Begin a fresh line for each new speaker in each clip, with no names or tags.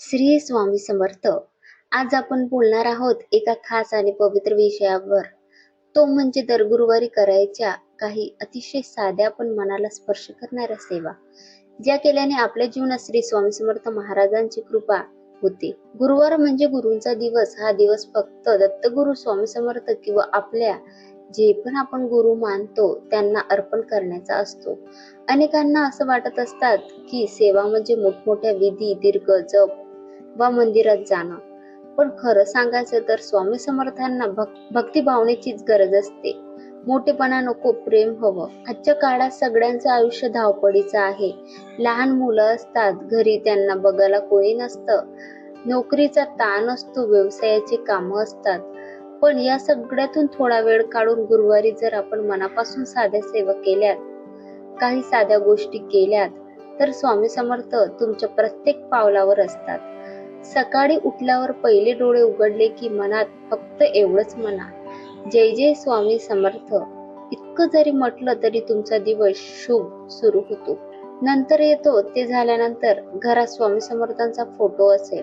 श्री स्वामी समर्थ. आज आपण बोलणार आहोत एका खास आणि पवित्र विषयावर. तो म्हणजे दर गुरुवारी करायच्या काही अतिशय साध्या पण मनाला स्पर्श करणाऱ्या सेवा ज्या केल्याने आपल्या जीवनात श्री स्वामी समर्थ महाराजांची कृपा होते. गुरुवार म्हणजे गुरूंचा दिवस. हा दिवस फक्त दत्तगुरु स्वामी समर्थ किंवा आपल्या जे पण आपण गुरु मानतो त्यांना अर्पण करण्याचा असतो. अनेकांना असं वाटत असतात की सेवा म्हणजे मोठमोठ्या विधी दीर्घ जप वा मंदिरात जाणं. पण खरं सांगायचं तर स्वामी समर्थांना भक भक्ती भावनेचीच गरज असते. मोठेपणा नको प्रेम हवं. आजच्या काळात सगळ्यांचं आयुष्य धावपडीचं आहे. लहान मुलं असतात घरी त्यांना बघायला कोणी नसतं. नोकरीचा ताण असतो व्यवसायाची कामं असतात. पण या सगळ्यातून थोडा वेळ काढून गुरुवारी जर आपण मनापासून साध्या सेवा केल्यात काही साध्या गोष्टी केल्यात तर स्वामी समर्थ तुमच्या प्रत्येक पावलावर असतात. सकाळी उठल्यावर पहिले डोळे उघडले की मनात फक्त एवढंच म्हणा जय जय स्वामी समर्थ. इतकं जरी म्हटलं तरी तुमचा दिवस शुभ सुरू होतो. नंतर येतो ते झाल्यानंतर घरात स्वामी समर्थांचा फोटो असेल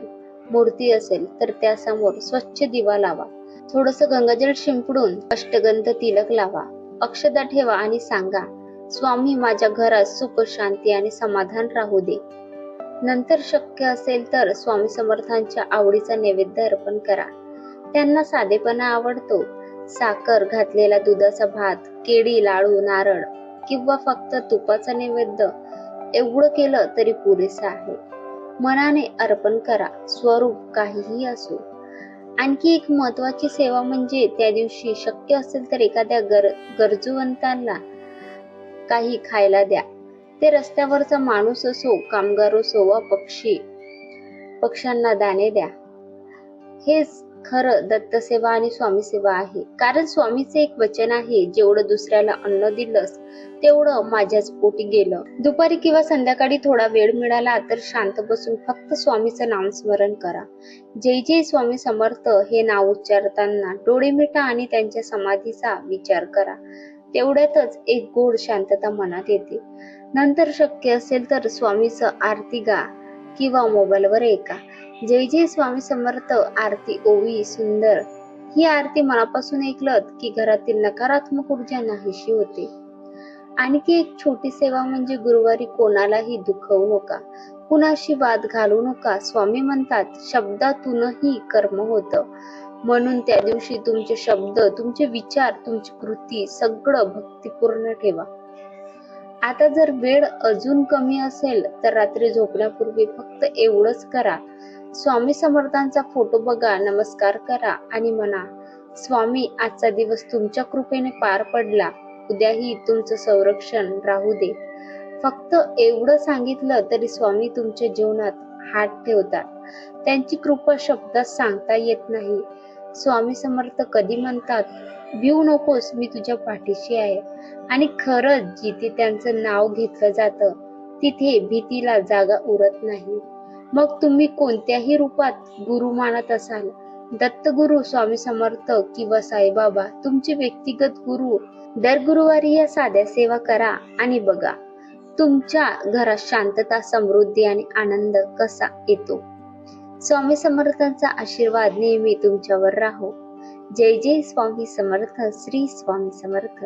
मूर्ती असेल तर त्यासमोर स्वच्छ दिवा लावा. थोडस गंगाजल शिंपडून अष्टगंध तिलक लावा. अक्षदा ठेवा आणि सांगा स्वामी माझ्या घरात सुख शांती आणि समाधान राहू दे. नंतर शक्य असेल तर स्वामी समर्थांच्या आवडीचा नैवेद्य अर्पण करा. त्यांना साधेपणा आवडतो. साखर घातलेला दुधाचा भात केळी लाडू नारळ किंवा फक्त तुपाचा नैवेद्य एवढं केलं तरी पुरेसं आहे. मनाने अर्पण करा स्वरूप काहीही असो. आणखी एक महत्वाची सेवा म्हणजे त्या दिवशी शक्य असेल तर एखाद्या गर गरजूवंतांना काही खायला द्या. ते रस्त्यावरचा माणूस असो कामगार असो वा पक्षी पक्ष्यांना दाणे द्या. हेच खरं दत्तसेवा आणि स्वामी सेवा आहे. कारण स्वामीचे एक वचन आहे जेवढं दुसऱ्याला अन्न दिलंस तेवढं माझ्याच पोटी गेलं. दुपारी किंवा संध्याकाळी थोडा वेळ मिळाला तर शांत बसून फक्त स्वामीचं नामस्मरण करा. जय जय स्वामी समर्थ हे नाव उच्चारताना डोळे मिटा आणि त्यांच्या समाधीचा विचार करा. तेवढ्यातच एक गोड शांतता मनात येते. नंतर शक्य असेल तर स्वामीचं आरती गा किंवा मोबाईलवर ऐका. जय जय स्वामी समर्थ आरती ओवी सुंदर. ही आरती मनापासून ऐकलत की घरातील नकारात्मक ऊर्जा नाहीशी होते. आणखी एक छोटी सेवा म्हणजे गुरुवारी कोणालाही दुखवू नका. कुणाशी वाद घालू नका. स्वामी म्हणतात शब्दातूनही कर्म होतं. म्हणून त्या दिवशी तुमचे शब्द तुमचे विचार तुमची कृती सगळं भक्तिपूर्ण ठेवा. आता जर वेळ अजून कमी असेल तर रात्री झोपण्यापूर्वी फक्त एवढंच करा. स्वामी समर्थांचा फोटो बघा नमस्कार करा आणि म्हणा स्वामी आजचा दिवस तुमच्या कृपेने पार पडला. उद्याही तुमचं संरक्षण राहू दे. फक्त एवढं सांगितलं तरी स्वामी तुमच्या जीवनात हात ठेवतात. त्यांची कृपा शब्दात सांगता येत नाही. स्वामी समर्थ कधी म्हणतात भिऊ नकोस मी तुझ्या पाठीशी आहे. आणि खरंच जिथे त्यांचं नाव घेतलं जातं तिथे भीतीला जागा उरत नाही. मग तुम्ही कोणत्याही रूपात गुरु मानत असाल दत्तगुरु स्वामी समर्थ किंवा साईबाबा तुमचे व्यक्तिगत गुरु दर गुरुवारी या साध्या सेवा करा आणि बघा तुमच्या घरात शांतता समृद्धी आणि आनंद कसा येतो. स्वामी समर्थांचा आशीर्वाद नेहमी तुमच्यावर राहो. जय जय स्वामी समर्थ श्री स्वामी समर्थ.